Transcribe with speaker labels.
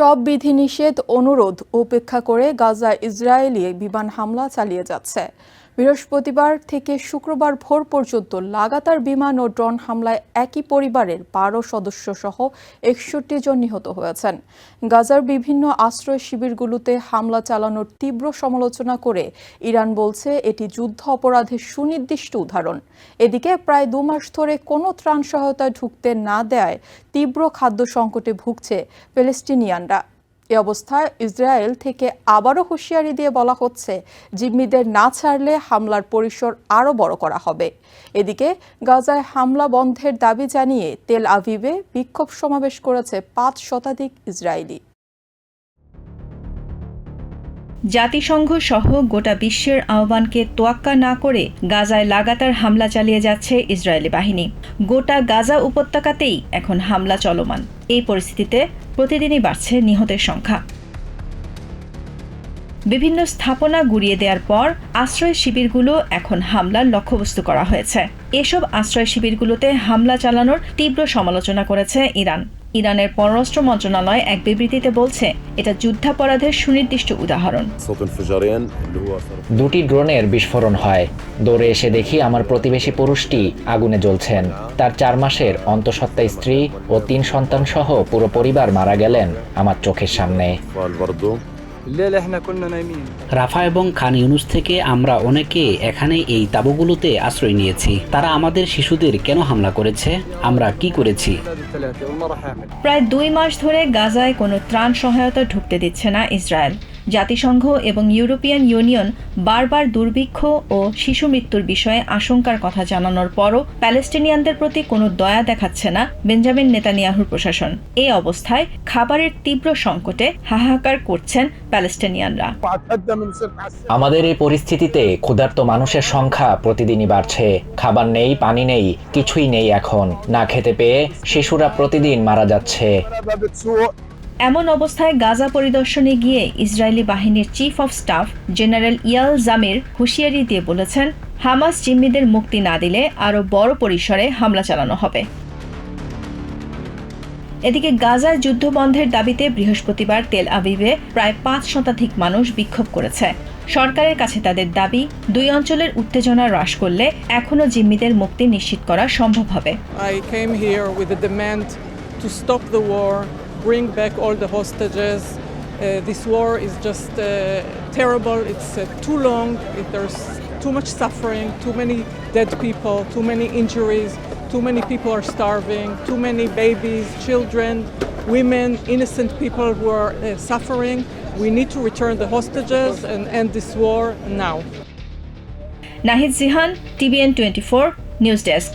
Speaker 1: সব বিধিনিষেধ অনুরোধ উপেক্ষা করে গাজা ইসরায়েলি বিমান হামলা চালিয়ে যাচ্ছে। বৃহস্পতিবার থেকে শুক্রবার ভোর পর্যন্ত লাগাতার বিমান ও ড্রোন হামলায় একই পরিবারের বারো সদস্য সহ একষট্টি জন নিহত হয়েছেন। গাজার বিভিন্ন আশ্রয় শিবিরগুলোতে হামলা চালানোর তীব্র সমালোচনা করে ইরান বলছে এটি যুদ্ধ অপরাধের সুনির্দিষ্ট উদাহরণ। এদিকে প্রায় দু মাস ধরে কোনো ত্রাণ সহায়তা ঢুকতে না দেয় তীব্র খাদ্য সংকটে ভুগছে প্যালেস্টিনিয়ানরা এ অবস্থায় ইসরায়েল থেকে আবারও হুঁশিয়ারি দিয়ে বলা হচ্ছে, জিম্মিদের না ছাড়লে হামলার পরিসর আরও বড় করা হবে। এদিকে গাজায় হামলা বন্ধের দাবি জানিয়ে তেল আভিভে বিক্ষোভ সমাবেশ করেছে পাঁচ শতাধিক ইসরায়েলি।
Speaker 2: জাতিসংঘ সহ গোটা বিশ্বের আহ্বানকে তোয়াক্কা না করে গাজায় লাগাতার হামলা চালিয়ে যাচ্ছে ইসরায়েলি বাহিনী। গোটা গাজা উপত্যকাতেই এখন হামলা চলমান। এই পরিস্থিতিতে প্রতিদিনই বাড়ছে নিহতের সংখ্যা। বিভিন্ন স্থাপনা গুড়িয়ে দেওয়ার পর আশ্রয় শিবিরগুলো এখন হামলার লক্ষ্যবস্তু করা হয়েছে। এসব আশ্রয় শিবিরগুলোতে হামলা চালানোর তীব্র সমালোচনা করেছে ইরান। ইরানের পররাষ্ট্র মন্ত্রণালয় এক বিবৃতিতে বলছে, এটা যুদ্ধাপরাধের সুনির্দিষ্ট উদাহরণ।
Speaker 3: দুটি ড্রোনের বিস্ফোরণ হয়। দৌড়ে এসে দেখি আমার প্রতিবেশী পুরুষটি আগুনে জ্বলছেন। তার চার মাসের অন্তঃসত্ত্বা স্ত্রী ও তিন সন্তান সহ পুরো পরিবার মারা গেলেন আমার চোখের সামনে।
Speaker 4: রাফা এবং খান ইউনুস থেকে আমরা অনেকে এখানে এই তাবুগুলোতে আশ্রয় নিয়েছি। তারা আমাদের শিশুদের কেন হামলা করেছে? আমরা কি করেছি?
Speaker 2: প্রায় দুই মাস ধরে গাজায় কোনো ত্রাণ সহায়তা ঢুকতে দিচ্ছে না ইসরায়েল। জাতিসংঘ এবং ইউরোপিয়ান ইউনিয়ন বারবার দুর্ভিক্ষ ও শিশু মৃত্যুর বিষয়ে আশঙ্কার কথা জানানোর পরও প্যালেস্টিনিয়ানদের প্রতি কোনো দয়া দেখাচ্ছে না বেঞ্জামিন নেতানিয়াহুর প্রশাসন। এই অবস্থায় খাবারের তীব্র সংকটে হাহাকার করছেন প্যালেস্টিনিয়ানরা।
Speaker 3: আমাদের এই পরিস্থিতিতে ক্ষুধার্ত মানুষের সংখ্যা প্রতিদিনই বাড়ছে। খাবার নেই, পানি নেই, কিছুই নেই এখন। না খেতে পেয়ে শিশুরা প্রতিদিন মারা যাচ্ছে।
Speaker 2: এমন অবস্থায় গাজা পরিদর্শনে গিয়ে ইসরায়েলি বাহিনীর chief of staff general Eyal Zamir, হুঁশিয়ারি দিয়ে বলেছেন, হামাস জিম্মিদের মুক্তি না দিলে আরও বড় পরিসরে হামলা চালানো হবে। এদিকে গাজার যুদ্ধ বন্ধের দাবিতে বৃহস্পতিবার তেল আবিবে প্রায় পাঁচ শতাধিক মানুষ বিক্ষোভ করেছে। সরকারের কাছে তাদের দাবি, দুই অঞ্চলের উত্তেজনা হ্রাস করলে এখনও জিম্মিদের মুক্তি নিশ্চিত করা সম্ভব হবে।
Speaker 5: bring back all the hostages. Uh, this war is just uh, terrible. It's uh, too long. It, there's too much suffering, too many dead people, too many injuries, too many people are starving, too many babies, children, women, innocent people who are uh, suffering. We need to return the hostages and end this war now.
Speaker 2: Nahid Zihan, TBN 24, News Desk.